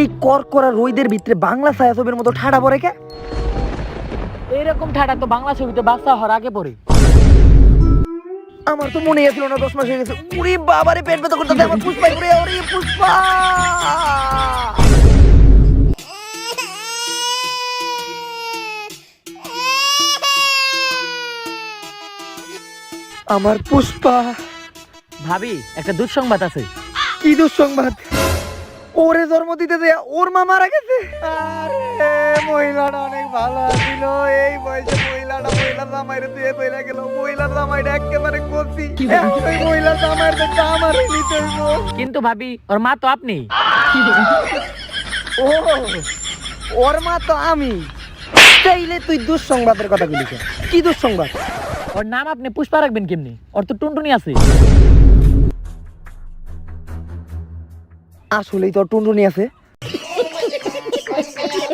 এই কর করা রইদের ভিতরে বাংলা ছায়াছবির মতো ঠাডা পড়ে কে? এইরকম ঠাডা তো বাংলা ছবিতে বাচ্চা হওয়ার আগে পড়ে। আমার তো মনে ছিল না দশ মাস হয়ে গেছে। উড়ি বাবারে পেট ব্যথা করতেছে আমার পুষ্পাই করে ওরে পুষ্পা! আমার পুষ্পা। ভাবি একটা দুঃসংবাদ আছে। কি দুঃসংবাদ? ওরে জন্ম দিতে দেয়া ওর মা মারা গেছে। আরে মহিলাটা অনেক ভালো ছিল এই বয়সে মহিলাটা মহিলা জামাইরে দিয়ে চলে গেল। মহিলা জামাইটা একেবারে কচি। ওই মহিলা জামাইয়ের দেখতে আমার নিতে হইবো। কিন্তু ভাবি ওর মা তো আপনি। ও ওর মা তো আমি। চাইলে তুই দুঃসংবাদের কথা বলিস। কি দুঃসংবাদ? ওর নাম আপনি পুষ্পা রাখবেন কেমনি? ওর তো টুনটুনি আছে। আসলেই তোর টুনটুনি আছে।